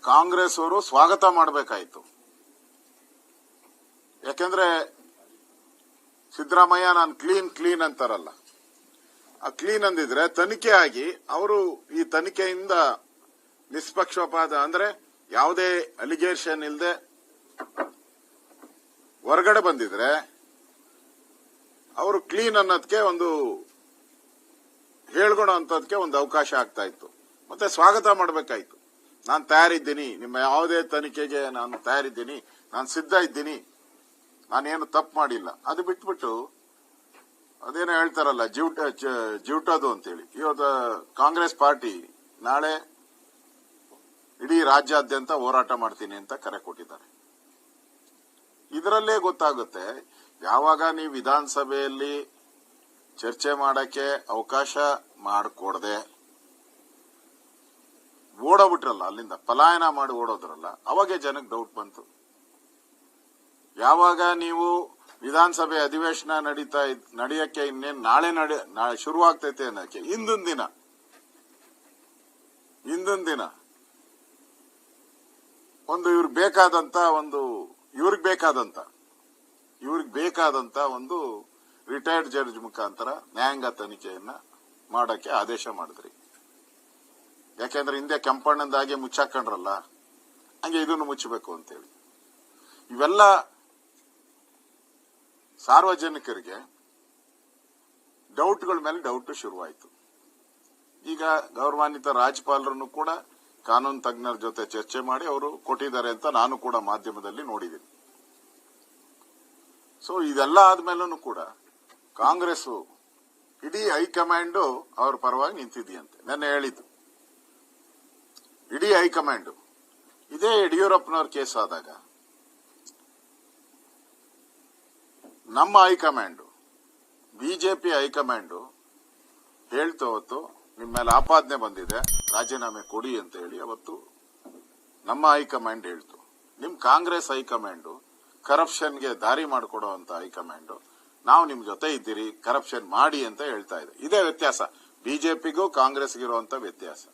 ಕಾಂಗ್ರೆಸ್ ಅವರು ಸ್ವಾಗತ ಮಾಡಬೇಕಾಯಿತು. ಯಾಕೆಂದ್ರೆ ಸಿದ್ದರಾಮಯ್ಯ ನಾನು ಕ್ಲೀನ್ ಕ್ಲೀನ್ ಅಂತಾರಲ್ಲ. ಆ ಕ್ಲೀನ್ ಅಂದಿದ್ರೆ ತನಿಖೆ ಆಗಿ ಅವರು ಈ ತನಿಖೆಯಿಂದ ನಿಷ್ಪಕ್ಷಪಾತ ಅಂದ್ರೆ ಯಾವುದೇ ಅಲಿಗೇಷನ್ ಇಲ್ಲದೆ ಹೊರಗಡೆ ಬಂದಿದ್ರೆ ಅವರು ಕ್ಲೀನ್ ಅನ್ನೋದಕ್ಕೆ ಒಂದು ಹೇಳ್ಕೊಳೋ ಅಂತದಕ್ಕೆ ಒಂದು ಅವಕಾಶ ಆಗ್ತಾ ಇತ್ತು. ಮತ್ತೆ ಸ್ವಾಗತ ಮಾಡಬೇಕಾಯ್ತು. ನಾನು ತಯಾರಿದ್ದೀನಿ. ನಿಮ್ಮ ಯಾವುದೇ ತನಿಖೆಗೆ ನಾನು ತಯಾರಿದ್ದೀನಿ. ನಾನು ಸಿದ್ಧ ಇದ್ದೀನಿ. ನಾನೇನು ತಪ್ಪು ಮಾಡಿಲ್ಲ. ಅದು ಬಿಟ್ಬಿಟ್ಟು ಅದೇನೋ ಹೇಳ್ತಾರಲ್ಲ, ಜಿವ್ಟ ಜಿವ್ಟೋದು ಅಂತೇಳಿ. ಇವತ್ತು ಕಾಂಗ್ರೆಸ್ ಪಾರ್ಟಿ. ನಾಳೆ ಇಡೀ ರಾಜ್ಯಾದ್ಯಂತ ಹೋರಾಟ ಮಾಡ್ತೀನಿ ಅಂತ ಕರೆ ಕೊಟ್ಟಿದ್ದಾರೆ. ಇದರಲ್ಲೇ ಗೊತ್ತಾಗುತ್ತೆ, ಯಾವಾಗ ನೀವು ವಿಧಾನಸಭೆಯಲ್ಲಿ ಚರ್ಚೆ ಮಾಡಕ್ಕೆ ಅವಕಾಶ ಮಾಡಿಕೊಡದೆ ಓಡೋಬಿಟ್ರಲ್ಲ ಅಲ್ಲಿಂದ ಪಲಾಯನ ಮಾಡಿ ಓಡೋದ್ರಲ್ಲ, ಅವಾಗೆ ಜನಕ್ಕೆ ಡೌಟ್ ಬಂತು. ಯಾವಾಗ ನೀವು ವಿಧಾನಸಭೆ ಅಧಿವೇಶನ ನಡೀತಾ ನಡೆಯಕ್ಕೆ ಇನ್ನೇನು ನಾಳೆ ನಡೆ ನಾಳೆ ಶುರುವಾಗ್ತೈತೆ ಅನ್ನೋಕೆ ಹಿಂದಿನ ದಿನ. ಹಿಂದಿನ ದಿನ. ಒಂದು ಇವ್ರಿಗೆ ಬೇಕಾದಂತ ಒಂದು, ಇವ್ರಿಗೆ ಬೇಕಾದಂತ ಇವ್ರಿಗೆ ಬೇಕಾದಂತ ಒಂದು ರಿಟೈರ್ಡ್ ಜಡ್ಜ್ ಮುಖಾಂತರ ನ್ಯಾಯಾಂಗ ತನಿಖೆಯನ್ನ ಮಾಡಕ್ಕೆ ಆದೇಶ ಮಾಡಿದ್ರಿ. ಯಾಕೆಂದ್ರೆ ಹಿಂದೆ ಕೆಂಪಣ್ಣಂದಾಗೆ ಮುಚ್ಚಾಕೊಂಡ್ರಲ್ಲ, ಹಂಗೆ ಇದನ್ನು ಮುಚ್ಚಬೇಕು ಅಂತೇಳಿ. ಇವೆಲ್ಲ ಸಾರ್ವಜನಿಕರಿಗೆ ಡೌಟ್ಗಳ ಮೇಲೆ ಡೌಟ್ ಶುರುವಾಯಿತು. ಈಗ ಗೌರವಾನ್ವಿತ ರಾಜ್ಯಪಾಲರನ್ನು ಕೂಡ ಕಾನೂನು ತಜ್ಞರ ಜೊತೆ ಚರ್ಚೆ ಮಾಡಿ ಅವರು ಕೊಟ್ಟಿದ್ದಾರೆ ಅಂತ ನಾನು ಕೂಡ ಮಾಧ್ಯಮದಲ್ಲಿ ನೋಡಿದ್ದೀನಿ. ಸೊ ಇದೆಲ್ಲ ಆದ್ಮೇಲೂ ಕೂಡ ಕಾಂಗ್ರೆಸ್ ಇಡೀ ಹೈಕಮಾಂಡ್ ಅವ್ರ ಪರವಾಗಿ ನಿಂತಿದೆಯಂತೆ. ನನ್ನ ಹೇಳಿದ್ದು. ಇಡೀ ಹೈಕಮಾಂಡ್. ಇದೇ ಯಡಿಯೂರಪ್ಪನವ್ರ ಕೇಸ್ ಆದಾಗ. ನಮ್ಮ ಹೈಕಮಾಂಡ್, ಬಿಜೆಪಿ ಹೈಕಮಾಂಡ್ ಹೇಳ್ತು ಅವತ್ತು ನಿಮ್ಮ ಮೇಲೆ ಆಪಾದನೆ ಬಂದಿದೆ, ರಾಜೀನಾಮೆ ಕೊಡಿ ಅಂತ ಹೇಳಿ ಅವತ್ತು ನಮ್ಮ ಹೈಕಮಾಂಡ್ ಹೇಳ್ತು. ನಿಮ್ ಕಾಂಗ್ರೆಸ್ ಹೈಕಮಾಂಡ್ ಕರಪ್ಷನ್ಗೆ ದಾರಿ ಮಾಡಿಕೊಡೋ ಅಂತ ಹೈಕಮಾಂಡ್, ನಾವು ನಿಮ್ ಜೊತೆ ಇದ್ದೀರಿ, ಕರಪ್ಷನ್ ಮಾಡಿ ಅಂತ ಹೇಳ್ತಾ ಇದೆ. ಇದೇ ವ್ಯತ್ಯಾಸ. ಬಿಜೆಪಿಗೂ ಕಾಂಗ್ರೆಸ್ಗಿರುವಂತ ವ್ಯತ್ಯಾಸ.